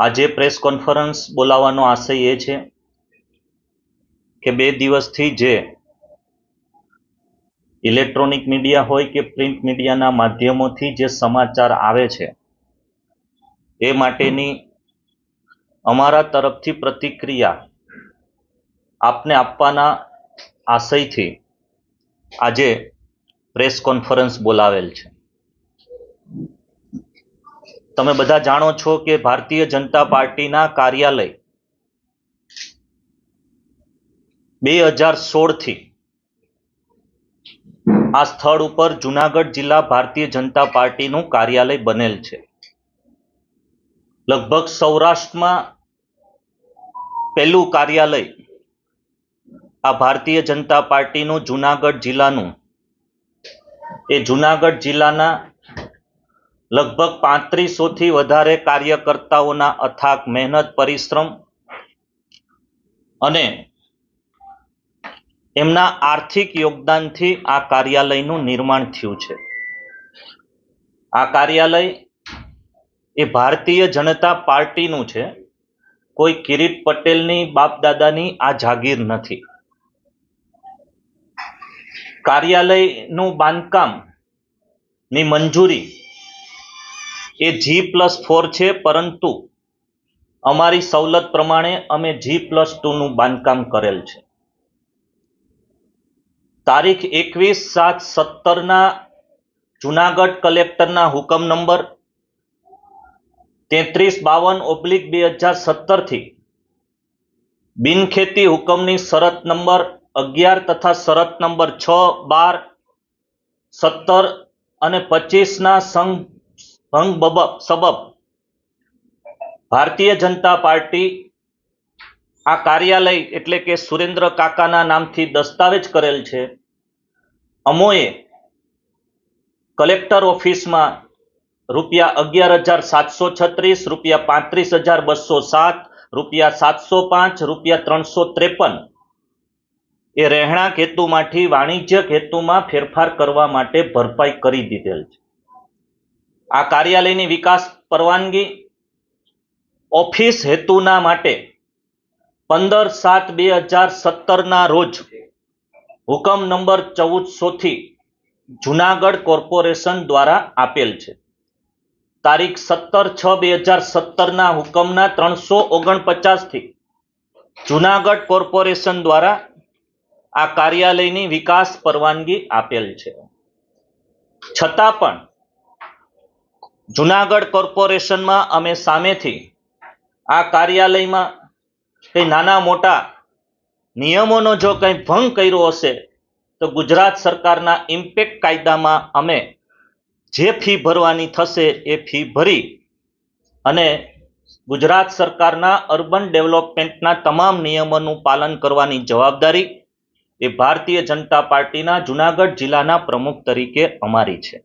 આજે press conference બોલાવવાનો આશય એ છે કે બે દિવસથી જે ઇલેક્ટ્રોનિક મીડિયા હોય કે પ્રિન્ટ મીડિયાના માધ્યમોથી જે સમાચાર આવે છે, એ માટેની અમારા તરફથી પ્રતિક્રિયા આપને આપવાના આશયથી આજે પ્રેસ કોન્ફરન્સ બોલાવેલ છે. તમે બધા જાણો છો કે ભારતીય જનતા પાર્ટીના કાર્યાલય બે હજાર સોળથી આ સ્થળ ઉપર જુનાગઢ જિલ્લા ભારતીય જનતા પાર્ટીનું કાર્યાલય બનેલ છે. લગભગ સૌરાષ્ટ્રમાં પહેલું કાર્યાલય આ ભારતીય જનતા પાર્ટીનું જુનાગઢ જિલ્લાનું એ જુનાગઢ જિલ્લાના લગભગ પાંત્રીસોથી વધારે કાર્યકર્તાઓના અથાક મહેનત, પરિશ્રમ અને એમના આર્થિક યોગદાનથી આ કાર્યાલયનું નિર્માણ થયું છે. આ કાર્યાલય એ ભારતીય જનતા પાર્ટીનું છે. કોઈ કિરીટ પટેલની બાપદાદાની આ જાગીર નથી. કાર્યાલયનું બાંધકામની મંજૂરી એ જી પ્લસ ફોર છે, પરંતુ અમારી સવલત પ્રમાણે અમે જી પ્લસ ટુનું બાંધકામ કરેલ છે. તારીખ એકવીસ સાત સત્તરના જુનાગઢ કલેક્ટરના હુકમ નંબર તેત્રીસ બાવન ઓબ્લિક બે હજાર સત્તરથી બિનખેતી હુકમની શરત નંબર અગિયાર તથા શરત નંબર છ બાર સત્તર અને પચીસના સંઘ ભંગ બબ, સબબ. ભારતીય જનતા પાર્ટી આ કાર્યાલય એટલે કે સુરેન્દ્ર કાકાના નામથી દસ્તાવેજ કરેલ છે. અમોએ કલેક્ટર ઓફિસમાં રૂપિયા અગિયાર હજાર સાતસો છત્રીસ, રૂપિયા પાંત્રીસ હજાર બસો સાત, રૂપિયા સાતસો પાંચ, રૂપિયા ત્રણસો ત્રેપન એ રહેણાંક હેતુમાંથી, વાણિજ્યક હેતુમાં ફેરફાર કરવા માટે ભરપાઈ કરી દીધેલ છે. આ કાર્યાલયની વિકાસ પરવાનગી ઓફિસ હેતુના માટે પંદર સાત બે હજાર સત્તરના રોજ હુકમ નંબર ચૌદસો થી જુનાગઢ કોર્પોરેશન દ્વારા આપેલ છે. તારીખ સત્તર છ બે હજાર સત્તરના હુકમના ત્રણસો ઓગણપચાસથી જુનાગઢ કોર્પોરેશન દ્વારા આ કાર્યાલયની વિકાસ પરવાનગી આપેલ છે. છતાં પણ જુનાગઢ કોર્પોરેશનમાં અમે સામેથી આ કાર્યાલયમાં કંઈ નાના મોટા નિયમોનો જો કંઈ ભંગ કર્યો હશે, તો ગુજરાત સરકારના ઇમ્પેક્ટ કાયદામાં અમે જે ફી ભરવાની થશે એ ફી ભરી અને ગુજરાત સરકારના અર્બન ડેવલપમેન્ટના તમામ નિયમોનું પાલન કરવાની જવાબદારી એ ભારતીય જનતા પાર્ટીના જુનાગઢ જિલ્લાના પ્રમુખ તરીકે અમારી છે.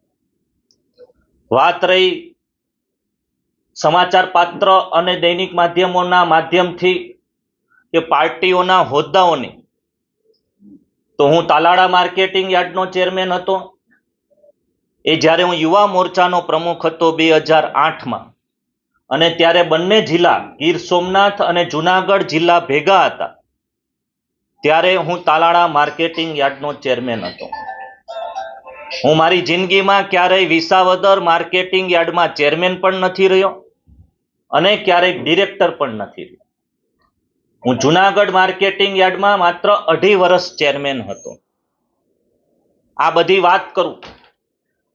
વાત રહી સમાચાર પાત્ર અને દૈનિક માધ્યમોના માધ્યમથી કે પાર્ટીઓના હોદ્દાઓની. તો હું તાલાળા માર્કેટિંગ યાર્ડનો ચેરમેન હતો. એ જ્યારે હું યુવા મોરચાનો પ્રમુખ હતો બે હજાર આઠમાં. અને ત્યારે બંને જિલ્લા, ગીર સોમનાથ અને જુનાગઢ જિલ્લા ભેગા હતા. ત્યારે હું તાલાળા માર્કેટિંગ યાર્ડનો ચેરમેન હતો. હું મારી જિંદગીમાં ક્યારેય વિસાવદર માર્કેટિંગ યાર્ડમાં ચેરમેન પણ નથી રહ્યો અને ક્યારેય ડિરેક્ટર પણ નથી રહ્યો. હું જુનાગઢ માર્કેટિંગ યાર્ડમાં માત્ર અઢી વર્ષ ચેરમેન હતો. આ બધી વાત કરું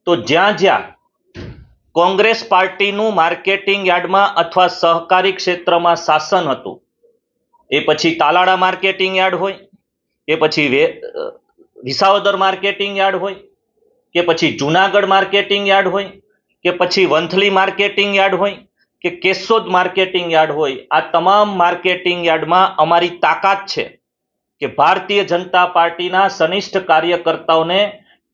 તો જ્યાં જ્યાં કોંગ્રેસ પાર્ટીનું માર્કેટિંગ યાર્ડમાં અથવા સહકારી ક્ષેત્રમાં શાસન હતું, એ પછી તાલાળા માર્કેટિંગ યાર્ડ હોય કે પછી વિસાવદર માર્કેટિંગ યાર્ડ હોય કે પછી જુનાગઢ માર્કેટિંગ યાર્ડ હોય, કે પછી વંથલી માર્કેટિંગ યાર્ડ હોય, કે કેશોદ માર્કેટિંગ યાર્ડ હોય, આ તમામ માર્કેટિંગ યાર્ડમાં અમારી તાકાત છે કે ભારતીય જનતા પાર્ટીના સનિષ્ઠ કાર્યકર્તાઓને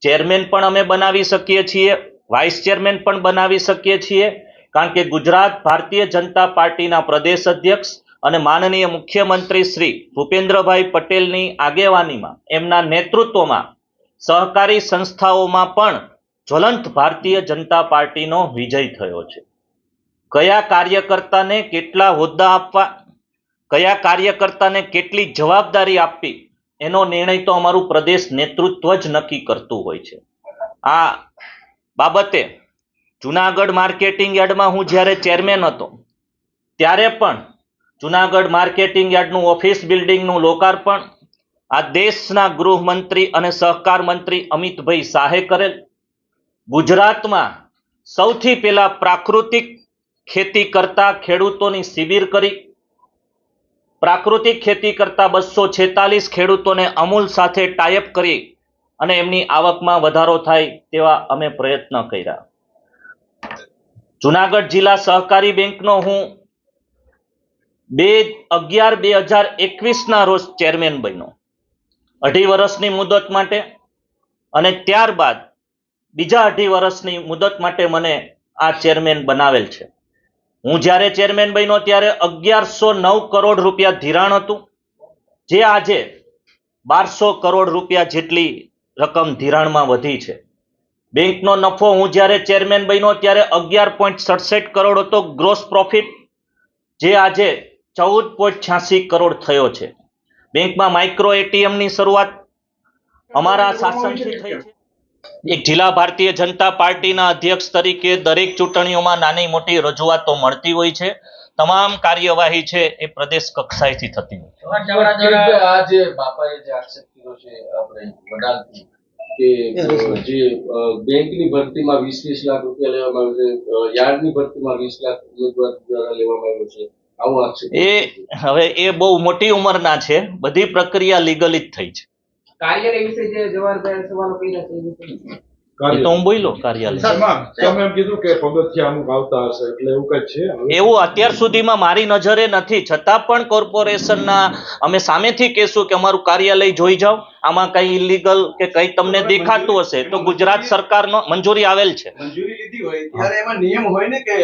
ચેરમેન પણ અમે બનાવી શકીએ છીએ વાઇસ ચેરમેન પણ બનાવી શકીએ છીએ, કારણ કે ગુજરાત ભારતીય જનતા પાર્ટીના પ્રદેશ અધ્યક્ષ અને માનનીય મુખ્યમંત્રી શ્રી ભૂપેન્દ્રભાઈ પટેલની આગેવાનીમાં, એમના નેતૃત્વમાં સહકારી સંસ્થાઓમાં પણ જ્વલંત ભારતીય જનતા પાર્ટીનો વિજય થયો છે. કયા કાર્યકર્તાને કેટલા હોદ્દા આપવા, કયા કાર્યકર્તાને કેટલી જવાબદારી આપવી, એનો નિર્ણય તો અમારું પ્રદેશ નેતૃત્વ જ નક્કી કરતું હોય છે. આ બાબતે જુનાગઢ માર્કેટિંગ યાર્ડમાં હું જ્યારે ચેરમેન હતો, ત્યારે પણ જુનાગઢ માર્કેટિંગ યાર્ડનું ઓફિસ બિલ્ડિંગનું લોકાર્પણ આ દેશના ગૃહમંત્રી અને સહકાર મંત્રી અમિતભાઈ શાહે કરેલ ગુજરાતમાં સૌથી પહેલા પ્રાકૃતિક ખેતી કરતા ખેડૂતોની શિબિર કરી. પ્રાકૃતિક ખેતી કરતા બસો છેતાલીસ ખેડૂતોને અમૂલ સાથે ટાઈઅપ કરી અને એમની આવકમાં વધારો થાય તેવા અમે પ્રયત્ન કર્યા. જુનાગઢ જિલ્લા સહકારી બેંકનો હું બે અગિયાર બે હજાર એકવીસના રોજ ચેરમેન બન્યો. અઢી વર્ષની મુદત માટે અને ત્યારબાદ બીજા અઢી વર્ષની મુદત માટે મને આ ચેરમેન બનાવેલ છે. હું જ્યારે ચેરમેન બન્યો ત્યારે અગિયારસો નવ કરોડ રૂપિયા ધિરાણ હતું. જે આજે બારસો કરોડ રૂપિયા જેટલી રકમ ધિરાણમાં વધી છે. બેંકનો નફો હું જ્યારે ચેરમેન બન્યો ત્યારે અગિયાર પોઈન્ટ સડસઠ કરોડ હતો ગ્રોસ પ્રોફિટ જે આજે ચૌદ પોઈન્ટ છ્યાસી કરોડ થયો છે. બેંકમાં માઇક્રો એટીએમની શરૂઆત અમારા શાસનથી થઈ છે. એક જિલ્લા ભારતીય જનતા પાર્ટીના અધ્યક્ષ તરીકે દરેક ચૂંટણીઓમાં નાની મોટી રજૂઆતો મળતી હોય છે. તમામ કાર્યવાહી છે એ પ્રદેશ કક્ષાએથી થતી હોય છે. બાપાએ જે આક્ષેપ કર્યો છે આપણે કે જે બેંકની ભરતીમાં વીસ વીસ લાખ રૂપિયા લેવામાં આવ્યો છે યાર્ડની ભરતીમાં વીસ લાખ ઉમેદવાર દ્વારા લેવામાં આવ્યો છે. એ હવે એ બહુ મોટી ઉંમરના છે. બધી પ્રક્રિયા લીગલી જ થઈ છે. કાર્યાલય વિશે જે જવાહરભાઈ સવાલો કર્યા તો હું કાર્યાલય. એવું કઈ છે? હવે? એવું અત્યાર સુધીમાં મારી નજરે નથી. છતાં પણ કોર્પોરેશનના અમે સામેથી કહેશું કે અમારું કાર્યાલય જોઈ જાઓ. આમાં કઈ ઇલીગલ કે કઈ તમને દેખાતું હશે તો ગુજરાત સરકારનો મંજૂરી આવેલ છે. મંજૂરી લીધી હોય ત્યારે એમાં નિયમ હોય ને કે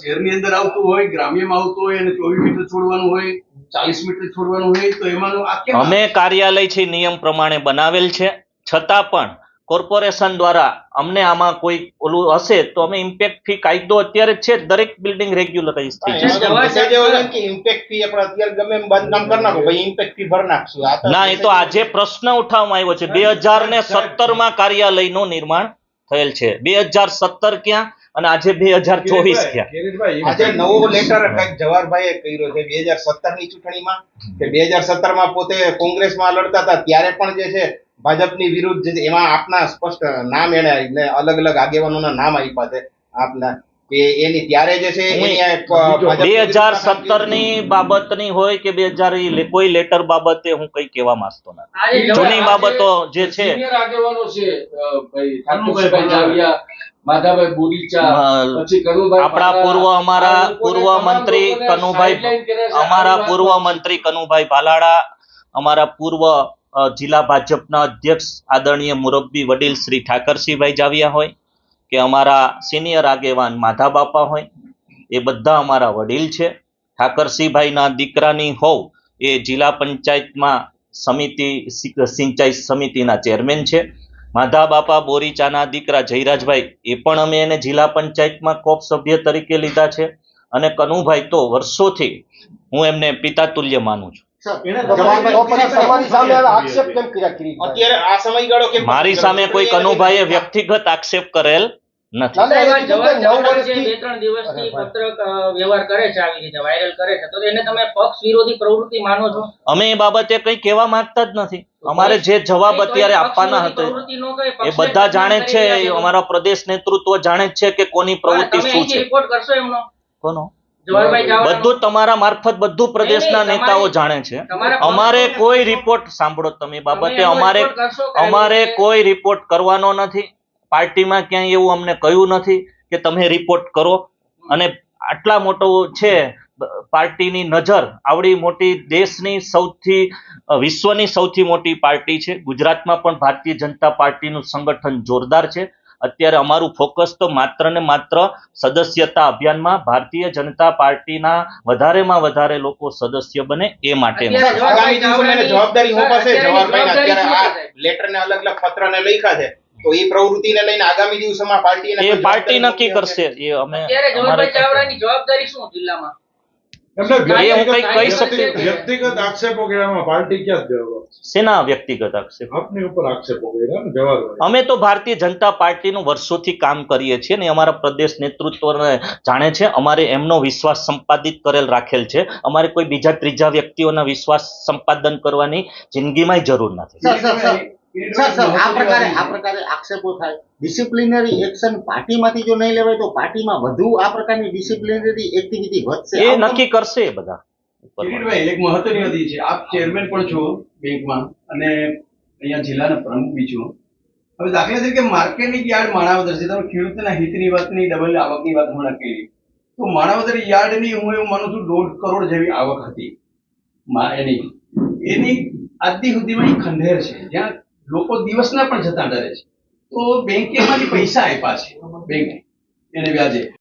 શહેરની અંદર આવતું હોય ગ્રામ્યમાં આવતું હોય અને ચોવીસ મીટર છોડવાનું હોય ચાલીસ મીટર છોડવાનું હોય તો એમાંનું આ અમે કાર્યાલય છે નિયમ પ્રમાણે બનાવેલ છે. છતાં પણ કોર્પોરેશન દ્વારા અમને આમાં કોઈ ઓલું હશે તો અમે ઇમ્પેક્ટ ફી કાયદો અત્યારે છે દરેક બિલ્ડિંગ રેગ્યુલરાઇઝ થઈ જશે. ઇમ્પેક્ટ fee આપણે અત્યારે ગમે એમ બાંધકામ કરી નાખો ભાઈ ઇમ્પેક્ટ ફી ભરી નાખશું. ના એ તો આજે પ્રશ્ન ઉઠાવવામાં આવ્યો છે. બે હજાર ને સત્તરમાં કાર્યાલયનું નિર્માણ થયેલ છે. બે હજાર સત્તર ક્યાં અને આજે બે હજાર ચોવીસ આજે નવો લેટર કંઈક જવાહરભાઈએ કર્યો છે બે હજાર સત્તરની ચૂંટણીમાં કે બે હજાર સત્તરમાં પોતે કોંગ્રેસમાં લડતા હતા ત્યારે પણ જે છે ભાજપની વિરુદ્ધ જે એમાં આપના સ્પષ્ટ નામ એને ને અલગ અલગ આગેવાનોના નામ આપ્યા છે આપના કે એની ત્યારે જે છે બે હજાર સત્તરની બાબતની હોય કે બે હજાર કોઈ લેટર બાબતે હું કઈ કહેવા માંગતો નથી. જૂની બાબતો જે છે આગેવાનો છે ભાઈ ઠાકોરભાઈ જાવિયા માધાભાઈ બોરીચા પછી કનુભાઈ આપણા પૂર્વ અમારા પૂર્વ મંત્રી કનુભાઈ. અમારા પૂર્વ મંત્રી. કનુભાઈ ભાલાડા અમારા પૂર્વ જિલ્લા ભાજપના અધ્યક્ષ આદરણીય મુરબ્બી વડીલ શ્રી ઠાકરસિંહભાઈ જાવિયા હોય કે અમારા સિનિયર આગેવાન માધા બાપા હોય એ બધા અમારા વડીલ છે. ઠાકરસિંહભાઈના દીકરાની હોવ એ જિલ્લા પંચાયતમાં સમિતિ સિંચાઈ સમિતિના ચેરમેન છે. માધા બાપા બોરીચાના દીકરા જયરાજભાઈ એ પણ અમે એને જિલ્લા પંચાયતમાં કોપ સભ્ય તરીકે લીધા છે. અને કનુભાઈ તો વર્ષોથી હું એમને પિતા તુલ્ય માનું છું. મારી સામે કોઈ કનુભાઈએ વ્યક્તિગત આક્ષેપ કરેલ નથી. સાહેબ, જવાહર જવાહર જે બે ત્રણ દિવસથી પત્રક અ, વ્યવહાર કરે છે આવી રીતે વાયરલ કરે છે. તો એને તમે પક્ષ વિરોધી પ્રવૃત્તિ માનો છો? અમે એ બાબતે કંઈ કહેવા માંગતા જ નથી. અમારે જે જવાબ અત્યારે આપવાના હતો એ બધા જાણે છે અમારા પ્રદેશ નેતૃત્વ જાણે છે કે કોની પ્રવૃત્તિ શું છે? કોનો? બધું તમારા મારફત બધું પ્રદેશના નેતાઓ જાણે છે. અમારે કોઈ રિપોર્ટ સાંભળો તમે બાબતે અમારે અમારે કોઈ રિપોર્ટ કરવાનો નથી. પાર્ટીમાં ક્યાંય એવું અમને કહ્યું નથી કે તમે રિપોર્ટ કરો. અને આટલા મોટો છે પાર્ટીની નજર આવડી મોટી દેશની સૌથી વિશ્વની સૌથી મોટી પાર્ટી છે. ગુજરાતમાં પણ ભારતીય જનતા પાર્ટીનું સંગઠન જોરદાર છે. અત્યારે અમારું ફોકસ તો માત્ર ને માત્ર સદસ્યતા અભિયાનમાં ભારતીય જનતા પાર્ટીના વધારેમાં વધારે લોકો સદસ્ય બને એ જવાબદારી અત્યારે અલગ અલગ લખ્યા છે. તો પ્રવૃત્તિને લઈને આગામી દિવસોમાં પાર્ટી એ પાર્ટી નક્કી કરશે. એ અમે જવાબદારી શું જિલ્લામાં? વ્યક્તિગત આક્ષેપો કર્યામાં પાર્ટી ક્યાં જવાબ? શેના વ્યક્તિગત આક્ષેપ? આપની ઉપર આક્ષેપો કર્યા અમે તો ભારતીય જનતા પાર્ટીનું વર્ષોથી કામ કરીએ છીએ ને અમારા પ્રદેશ નેતૃત્વને જાણે છે અમારે એમનો વિશ્વાસ સંપાદિત કરેલ રાખેલ છે. અમારે કોઈ બીજા ત્રીજા વ્યક્તિઓના વિશ્વાસ સંપાદન કરવાની જિંદગીમાં જરૂર નથી. સર, સર, આ પ્રકારે આ પ્રકારે આક્ષેપો થાય. ડિસિપ્લિનરી એક્શન પાર્ટીમાંથી જો નહીં લેવાય તો પાર્ટીમાં વધુ આ પ્રકારની ડિસિપ્લિનરી એક્ટિવિટી વધશે. એ નક્કી કરશે બધા. કિરીટભાઈ એક મહત્વની વાત છે. આપ ચેરમેન પણ છો બેંકમાં અને અહીંયા જિલ્લાના પ્રમુખ બી છો. હવે દાખલા તરીકે માર્કેટની યાર્ડ માણાવદર છે. તમે ખેડૂતોના હિતની વાતની ડબલ આવકની વાત હમણાં કરી. તો માણાવદર યાર્ડની હું એવું માનું છું દોઢ કરોડ જેવી આવક હતી. એની એની આજની સુધીમાં ખંડેર છે. જ્યાં લોકો દિવસના પણ જતા ડરે છે. તો બેંકે એમાંથી પૈસા આપ્યા છે બેંકે એને વ્યાજે.